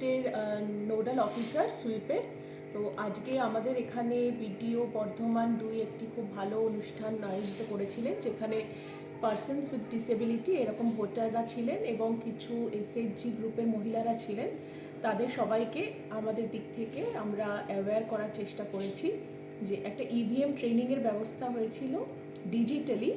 ডিস্ট্রিক্টের nodal officer সুইপের তো আজকে আমাদের এখানে বিডিও বর্ধমান দুই একটি খুব ভালো অনুষ্ঠান আয়োজিত করেছিলেন, যেখানে পার্সনস উইথ ডিসেবিলিটি এরকম ভোটাররা ছিলেন এবং কিছু এসএইচজি গ্রুপের মহিলারা ছিলেন। তাদের সবাইকে আমাদের দিক থেকে আমরা অ্যাওয়্যার করার চেষ্টা করেছি যে একটা E ইভিএম ট্রেনিংয়ের ব্যবস্থা হয়েছিল। ডিজিটালি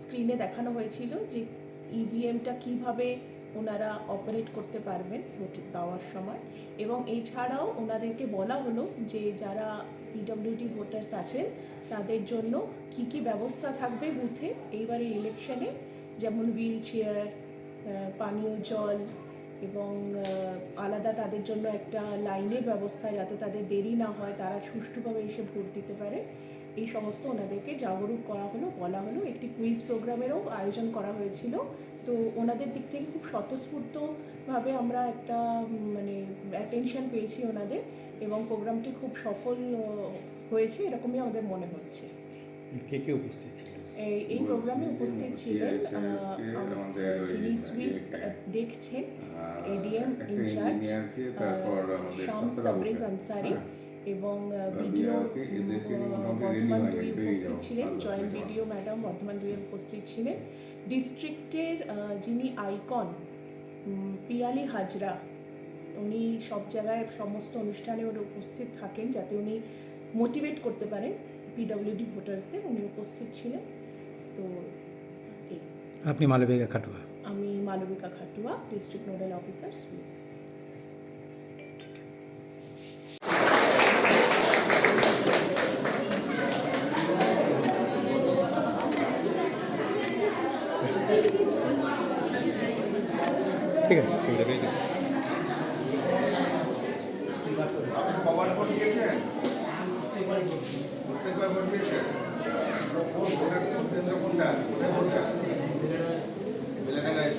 স্ক্রিনে দেখানো হয়েছিল যে E ইভিএমটা কীভাবে ওনারা অপারেট করতে পারবেন ভোট পাওয়ার সময়। এবং এছাড়াও ওনাদেরকে বলা হলো যে, যারা পিডব্লিউডি ভোটার্স আছেন, তাদের জন্য কি কি ব্যবস্থা থাকবে বুথে? এইবারের ইলেকশনে যেমন হুইল চেয়ার পানীয় জল এবং আলাদা তাদের জন্য একটা লাইনের ব্যবস্থা যাতে তাদের দেরি না হয়, তারা সুষ্ঠুভাবে এসে ভোট দিতে পারে। এই সমস্ত ওনাদেরকে জাগরুক করা হলো, বলা হলো। একটি কুইজ প্রোগ্রামেরও আয়োজন করা হয়েছিল। তো ওনাদের দিক থেকে খুব স্বতঃস্ফূর্তভাবে আমরা একটা মানে অ্যাটেনশন পেয়েছি ওনাদের এবং প্রোগ্রামটি খুব সফল হয়েছে এরকমই আমাদের মনে হচ্ছে। কে কে উপস্থিত ছিলেন? এই এই প্রোগ্রামে উপস্থিত ছিলেন যিনি সুইপ দেখছেন একটা ইনচার্জ, ইঞ্জিনিয়ারকে, তারপর আমাদের শামস তাবরেজ আনসারি। হ্যাঁ, এবং মোটামুটি বর্ধমান দুই উপস্থিত ছিলেন জয়েন্ট বিডিও ম্যাডাম বর্ধমান দুইয়ের উপস্থিত ছিলেন। ডিস্ট্রিক্টের যিনি আইকন পিয়ালি হাজরা উনি সব জায়গায় সমস্ত অনুষ্ঠানে ওর উপস্থিত থাকেন যাতে উনি মোটিভেট করতে পারেন পিডব্লিউডি ভোটার্সদের উনি উপস্থিত ছিলেন। তো আপনি মালবিকা খাটুয়া। আমি Malabika Khatua district nodal officer বেলেডাঙ্গায়?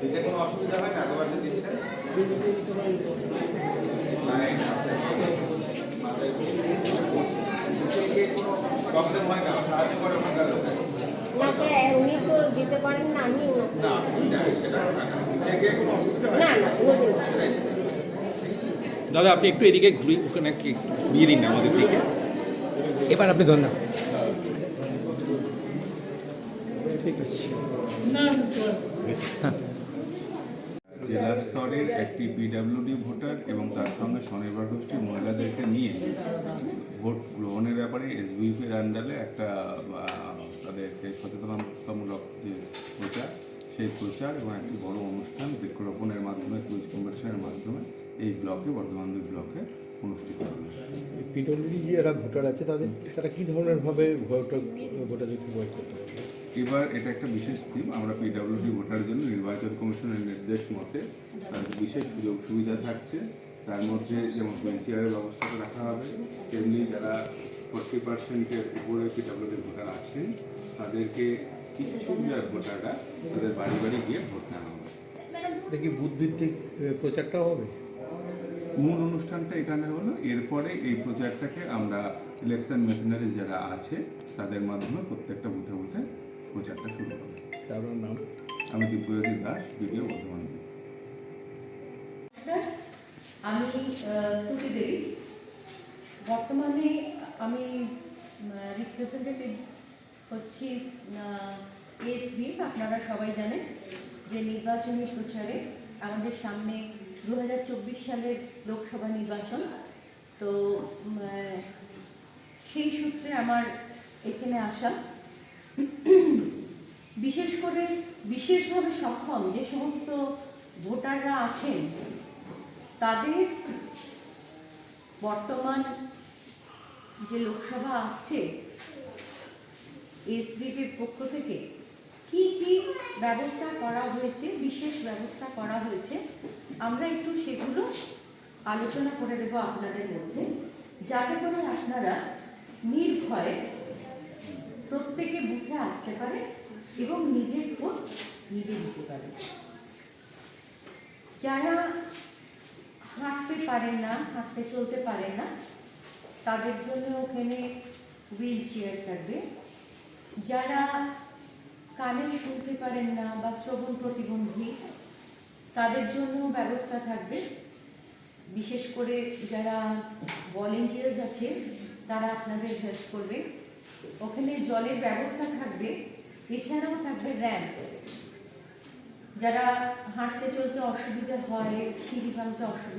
দিতে কোনো অসুবিধা হয় না আগেবার যে দিচ্ছেন প্রবলেম হয় না সাহায্য করে না উনি তো দিতে পারেন না আমি না, সেটা হয় না। দিতে গিয়ে কোনো অসুবিধা হয় না না কোনোদিন না দাদা আপনি একটু এদিকে ঘুরি ওখানে কি ঘুরিয়ে দিন না আমাদের দিকে। এবার আপনি ধন্যবাদ ঠিক আছে। জেলা স্তরের একটি পিডাব্লিউডি ভোটার এবং তার সঙ্গে স্বনির্ভর গোষ্ঠীর মহিলাদেরকে নিয়ে ভোট গ্রহণের ব্যাপারে এসবিএফের আন্ডারে একটা তাদেরকে সচেতনতামূলক যে প্রচার সেই প্রচার এবং একটি বড় অনুষ্ঠান বৃক্ষরোপণের মাধ্যমে কুইজ কম্পিটিশনের মাধ্যমে এই ব্লকে বর্ধমান দুই ব্লকে অনুষ্ঠিত হবে। পিডব্লিউডি যে যারা ভোটার আছে তাদের তারা কী ধরনের ভাবে ভোটার ভোটারদেরকে করতে এবার এটা একটা বিশেষ স্কিম আমরা পিডাব্লিউডি ভোটার জন্য নির্বাচন কমিশনের নির্দেশ মতে তাদের বিশেষ সুযোগ সুবিধা থাকছে। তার মধ্যে যেমন বেঞ্চিয়ারের ব্যবস্থা রাখা হবে তেমনি যারা ফোর্টি পার্সেন্টের উপরে পিডাব্লিউডি ভোটার আছেন তাদেরকে কিছু সুবিধার ভোটাররা? তাদের বাড়ি বাড়ি গিয়ে ভোট নেওয়া হবে। দেখি বুথ ভিত্তিক এ, প্রচারটাও হবে? মূল অনুষ্ঠানটা এখানে হলো। এরপরে এই প্রচারটাকে আমরা ইলেকশন মেশিনারি যারা আছে তাদের মাধ্যমে প্রত্যেকটা বুথে বুথে প্রচারটা শুরু হবে। আপনার নাম? আমি দিব্যজ্যোতি দাস ভিডিও বর্ধমান আমি স্তুতি দেবী। বর্তমানে আমি রিপ্রেজেন্টেটিভ হচ্ছি এসবি আপনারা সবাই জানেন যে নির্বাচনী প্রচারে আমাদের সামনে দু হাজার চব্বিশ সালের লোকসভা নির্বাচন। তো সেই সূত্রে আমার এখানে আসা। বিশেষ করে বিশেষভাবে সক্ষম যে সমস্ত ভোটাররা আছেন, তাদের বর্তমান যে লোকসভা আসছে এসবিপির পক্ষ থেকে কি কি ব্যবস্থা করা হয়েছে, বিশেষ ব্যবস্থা করা হয়েছে, আমরা একটু সেগুলো আলোচনা করে দেব আপনাদের মধ্যে। যাতে করে আপনারা নির্ভয়ে প্রত্যেকে বুথে আসতে পারে এবং নিজের ভোট নিজে দিতে পারে। যারা হাঁটতে পারেন না, হাঁটতে চলতে পারেন না, তাদের জন্য ওখানে হুইল চেয়ার থাকবে। যারা কানে শুনতে পারেন না বা শ্রবণ প্রতিবন্ধী, তাদের জন্য ব্যবস্থা থাকবে। বিশেষ করে যারা ভলেন্টিয়ার্স আছে তারা আপনাদের হেল্প করবে। ওখানে জলের ব্যবস্থা থাকবে, এছাড়াও থাকবে র্যাম্প যারা হাঁটতে চলতে অসুবিধা হয়, সিঁড়ি ভাঙতে অসুবিধা